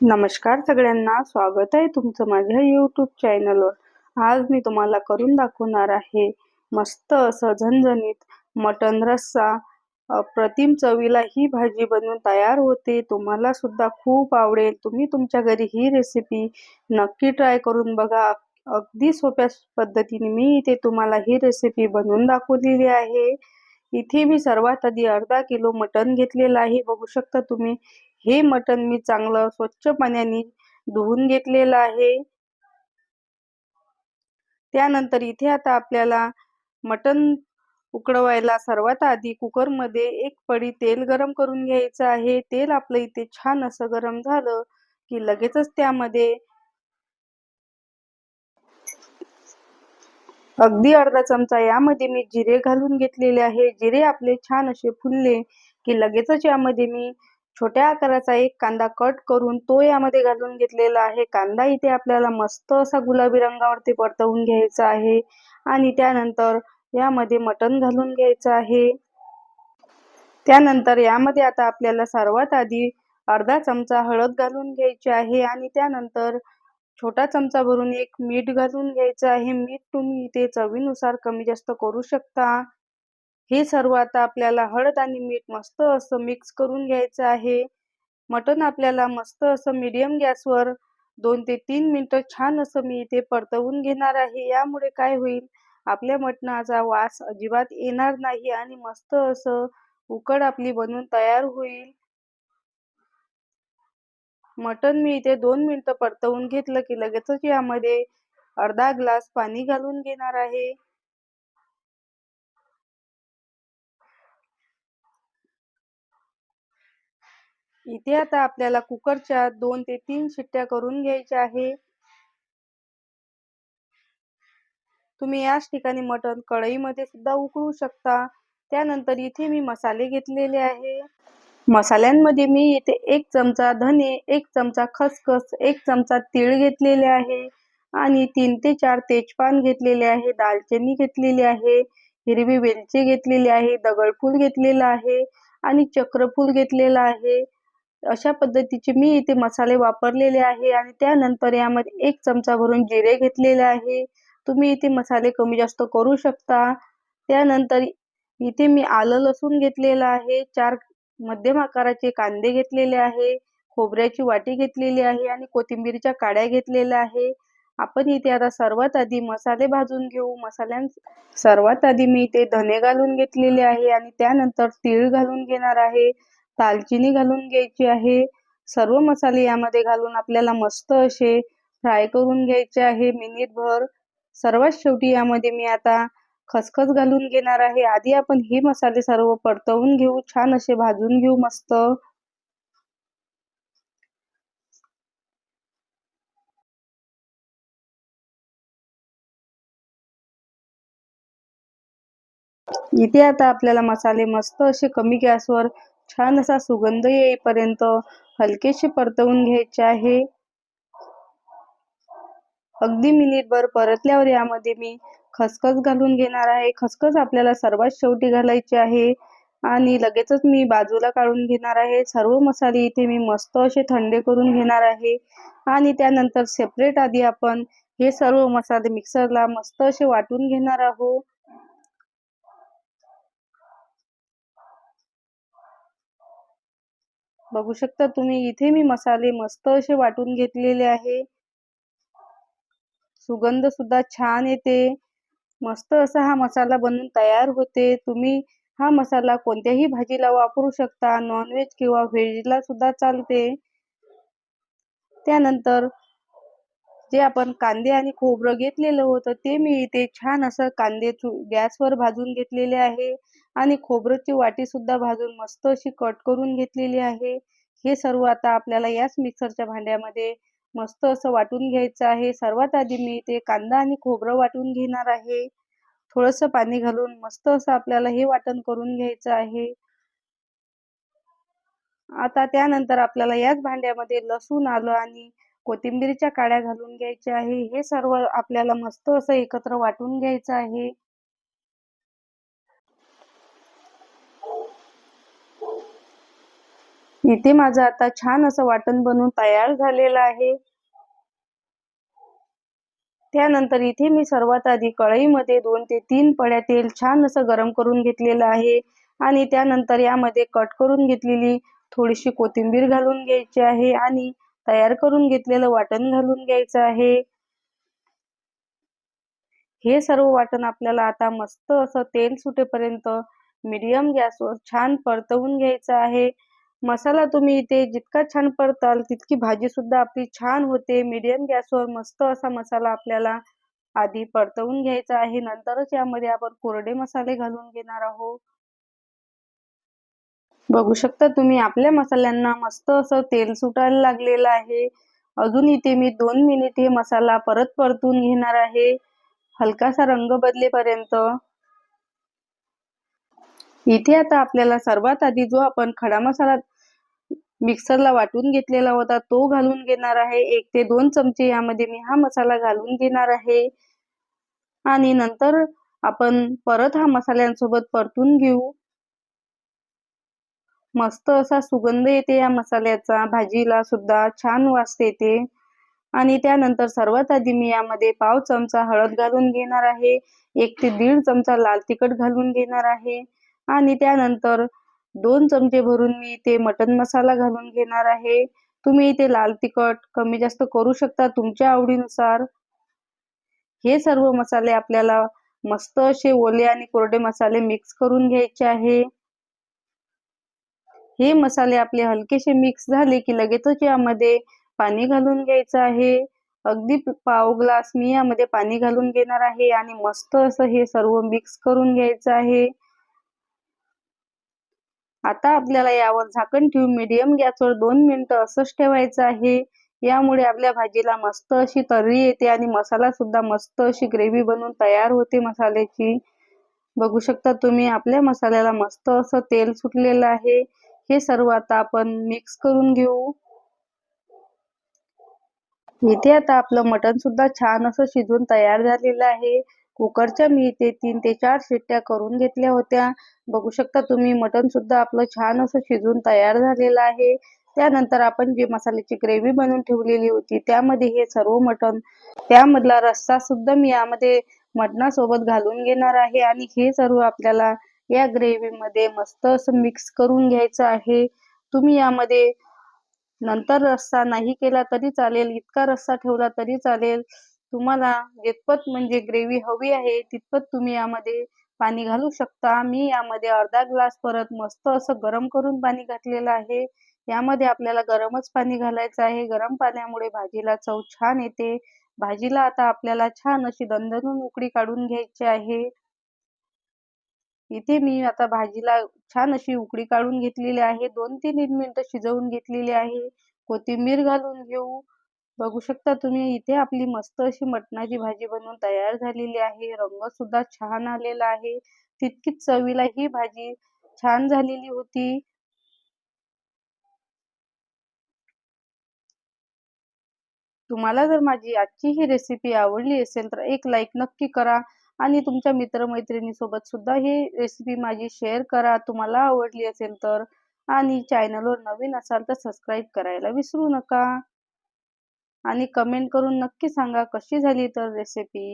नमस्कार सगळ्यांना स्वागत आहे तुमचं माझ्या यूट्यूब चॅनलवर आज मी तुम्हाला करून दाखवणार आहे मस्त असं झणझणीत मटन रस्सा. अप्रतिम चवीला ही भाजी बनवून तयार होते. तुम्हाला सुद्धा खूप आवडेल. तुम्ही तुमच्या घरी ही रेसिपी नक्की ट्राय करून बघा. अगदी सोप्या पद्धतीने मी इथे तुम्हाला ही रेसिपी बनवून दाखवलेली आहे. इथे मी सर्वात आधी अर्धा किलो मटन घेतलेलं आहे. बघू शकता तुम्ही हे मटन मी चांगलं स्वच्छ पाण्याने धुवून घेतलेलं आहे. त्यानंतर इथे आता आपल्याला मटन उकडवायला सर्वात आधी कुकरमध्ये एक पडी तेल गरम करून घ्यायचं आहे. तेल आपलं इथे छान असं गरम झालं की लगेचच त्यामध्ये अगदी अर्धा चमचा यामध्ये मी जिरे घालून घेतलेले आहे. जिरे आपले छान असे फुलले की लगेचच यामध्ये मी छोट्या आकाराचा एक कांदा कट करून तो यामध्ये घालून घेतलेला आहे. कांदा इथे आपल्याला मस्त असा गुलाबी रंगावरती परतवून घ्यायचा आहे. आणि त्यानंतर यामध्ये मटण घालून घ्यायचं आहे. त्यानंतर यामध्ये आता आपल्याला सर्वात आधी अर्धा चमचा हळद घालून घ्यायची आहे. आणि त्यानंतर छोटा चमचा भरून एक मीठ घालून घ्यायचं आहे. मीठ तुम्ही इथे चवीनुसार कमी जास्त करू शकता. हे सर्व आता आपल्याला हळद आणि मीठ मस्त असं मिक्स करून घ्यायचं आहे. मटण आपल्याला मस्त असं मीडियम गॅसवर दोन ते तीन मिनटं छान असं मी इथे परतवून घेणार आहे. यामुळे काय होईल? आपल्या मटणाचा वास अजिबात येणार नाही आणि मस्त असं उकड आपली बनवून तयार होईल. मटण मी इथे दोन मिनटं परतवून घेतलं की लगेचच यामध्ये अर्धा ग्लास पाणी घालून घेणार आहे. इथे आता आपल्याला कुकरच्या दोन ते तीन शिट्ट्या करून घ्यायच्या आहे. तुम्ही याच ठिकाणी मटण कढईमध्ये सुद्धा उकळू शकता. त्यानंतर इथे मी मसाले घेतलेले आहे. मसाल्यांमध्ये मी इथे एक चमचा धने एक चमचा खसखस एक चमचा तीळ घेतलेले आहे आणि तीन ते चार तेजपान घेतलेले आहे दालचिनी घेतलेली आहे हिरवी वेलची घेतलेली आहे दगडफूल घेतलेलं आहे आणि चक्रफूल घेतलेलं आहे. अशा पद्धतीचे मी इथे मसाले वापरलेले आहे आणि त्यानंतर यामध्ये एक चमचा भरून जिरे घेतलेले आहे. तुम्ही इथे मसाले कमी जास्त करू शकता. त्यानंतर इथे मी आलं लसूण घेतलेलं आहे. चार मध्यम आकाराचे कांदे घेतलेले आहे. खोबऱ्याची वाटी घेतलेली आहे आणि कोथिंबीरच्या काड्या घेतलेल्या आहे. आपण इथे आता सर्वात आधी मसाले भाजून घेऊ. मसाल्यां सर्वात आधी मी इथे धने घालून घेतलेले आहे आणि त्यानंतर तीळ घालून घेणार आहे. दालचिनी घालून घ्यायची आहे. सर्व मसाले यामध्ये घालून आपल्याला मस्त असे फ्राय करून घ्यायचे आहे मिनिटभर. सर्वात शेवटी यामध्ये मी आता खसखस घालून घेणार आहे. आधी आपण हे मसाले सर्व परतवून घेऊ. छान असे भाजून घेऊ मस्त. इथे आता आपल्याला मसाले मस्त असे कमी गॅसवर छान असा सुगंध येईपर्यंत हलकेसे परतवून घ्यायचे आहे. अगदी मिनिटभर परतल्यावर यामध्ये मी खसखस घालून घेणार आहे. खसखस आपल्याला सर्वात शेवटी घालायची आहे आणि लगेचच मी बाजूला काढून घेणार आहे. सर्व मसाले इथे मी मस्त असे थंडे करून घेणार आहे आणि त्यानंतर सेपरेट आधी आपण हे सर्व मसाले मिक्सरला मस्त असे वाटून घेणार आहोत. बघू शकता तुम्ही इथे मी मसाले मस्त असे वाटून घेतलेले आहे. सुगंध सुद्धा छान येते. मस्त असा हा मसाला बनून तयार होते. तुम्ही हा मसाला कोणत्याही भाजीला वापरू शकता नॉनव्हेज किंवा व्हेजला सुद्धा चालते. त्यानंतर जे आपण कांदे आणि खोबरं घेतलेलं होतं ते मी इथे छान असं कांदे गॅसवर भाजून घेतलेले आहे. आणि खोबरंची वाटी सुद्धा भाजून मस्त अशी कट करून घेतलेली आहे. हे सर्व आता आपल्याला याच मिक्सरच्या भांड्यामध्ये मस्त असं वाटून घ्यायचं आहे. सर्वात आधी मी ते कांदा आणि खोबरं वाटून घेणार आहे. थोडंसं पाणी घालून मस्त असं आपल्याला हे वाटण करून घ्यायचं आहे. आता त्यानंतर आपल्याला याच भांड्यामध्ये लसूण आलं आणि कोथिंबीरच्या काड्या घालून घ्यायच्या आहे. हे सर्व आपल्याला मस्त असं एकत्र वाटून घ्यायचं आहे. इथे माझं आता छान असं वाटण बनवून तयार झालेलं आहे. त्यानंतर इथे मी सर्वात आधी कढईमध्ये दोन ते तीन पड्या तेल छान असं गरम करून घेतलेलं आहे आणि त्यानंतर यामध्ये कट करून घेतलेली थोडीशी कोथिंबीर घालून घ्यायची आहे आणि तयार करून घेतलेलं वाटण घालून घ्यायचं आहे. हे सर्व वाटण आपल्याला आता मस्त असं तेल सुटेपर्यंत मीडियम गॅसवर छान परतवून घ्यायचं आहे. मसाला तुम्ही इथे जितका छान परताल तितकी भाजी सुद्धा आपली छान होते. मीडियम गॅसवर मस्त असा मसाला आपल्याला आधी परतवून घ्यायचा आहे. नंतरच यामध्ये आपण कोरडे मसाले घालून घेणार आहोत. बघू शकता तुम्ही आपल्या मसाल्यांना मस्त असं तेल सुटायला लागलेलं आहे. अजून इथे मी दोन मिनिट हे मसाला परत परतून घेणार आहे. हलकासा रंग बदलेपर्यंत इथे आता आपल्याला सर्वात आधी जो आपण खडा मसाला मिक्सरला वाटून घेतलेला होता तो घालून घेणार आहे. एक ते दोन चमचे यामध्ये मी हा मसाला घालून घेणार आहे. आणि नंतर आपण परत हा मसाल्यांसोबत परतून घेऊ. मस्त असा सुगंध येते या मसाल्याचा. भाजीला सुद्धा छान वास येते. आणि त्यानंतर सर्वात आधी मी यामध्ये पाव चमचा हळद घालून घेणार आहे. एक ते दीड चमचा लाल तिखट घालून घेणार आहे. आणि त्यानंतर दोन चमचे भरून मी इथे मटन मसाला घालून घेणार आहे. तुम्ही इथे लाल तिखट कमी जास्त करू शकता तुमच्या आवडीनुसार. हे सर्व मसाले आपल्याला मस्त असे ओले आणि कोरडे मसाले मिक्स करून घ्यायचे आहे. हे मसाले आपले हलकेसे मिक्स झाले की लगेचच यामध्ये पाणी घालून घ्यायचं आहे. अगदी पाव ग्लास मी यामध्ये पाणी घालून घेणार आहे आणि मस्त असं हे सर्व मिक्स करून घ्यायचं आहे. आता आपल्याला यावर झाकण ठेवून मीडियम गॅसवर दोन मिनिटं असंच ठेवायचं आहे. यामुळे आपल्या भाजीला मस्त अशी तर्री येते आणि मसाला सुद्धा मस्त अशी ग्रेव्ही बनवून तयार होते मसाल्याची. बघू शकता तुम्ही आपल्या मसाल्याला मस्त असं तेल सुटलेलं आहे. हे सर्व आता आपण मिक्स करून घेऊ. इथे आता आपलं मटण सुद्धा छान असं शिजून तयार झालेलं आहे. कुकरच्या मी इथे तीन ते चार शिट्ट्या करून घेतल्या होत्या. बघू शकता तुम्ही मटन सुद्धा आपलं छान असं शिजून तयार झालेलं आहे. त्यानंतर आपण जी मसाल्याची ग्रेव्ही बनवून ठेवलेली होती त्यामध्ये हे सर्व मटण त्यामधला रस्सा सुद्धा मी यामध्ये मटणासोबत घालून घेणार आहे. आणि हे सर्व आपल्याला या ग्रेव्ही मध्ये मस्त असं मिक्स करून घ्यायचं आहे. तुम्ही यामध्ये नंतर रस्सा नाही केला तरी चालेल इतका रस्सा ठेवला तरी चालेल. तुम्हाला जितपत म्हणजे ग्रेव्ही हवी आहे तितपत तुम्ही यामध्ये पाणी घालू शकता. मी यामध्ये अर्धा ग्लास परत मस्त असं गरम करून पाणी घातलेलं आहे. यामध्ये आपल्याला गरमच पाणी घालायचं आहे. गरम पाण्यामुळे भाजीला चव छान येते. भाजीला आता आपल्याला छान अशी दणदणून उकडी काढून घ्यायची आहे. इथे मी आता भाजीला छान अशी उकडी काढून घेतलेली आहे. दोन तीन मिनिटं शिजवून घेतलेली आहे. कोथिंबीर घालून घेऊ. बघू शकता तुम्ही इथे आपली मस्त अशी मटणाची भाजी बनवून तयार झालेली आहे. रंग सुद्धा छान आलेला आहे. तितकीच चवीला ही भाजी छान झालेली होती. तुम्हाला जर माझी आजची ही रेसिपी आवडली असेल तर एक लाईक नक्की करा आणि तुमच्या मित्रमैत्रिणीसोबत सुद्धा ही रेसिपी माझी शेअर करा. तुम्हाला आवडली असेल तर आणि चॅनलवर नवीन असाल तर सबस्क्राईब करायला विसरू नका. आणि कमेंट करून नक्की सांगा कशी झाली तर रेसिपी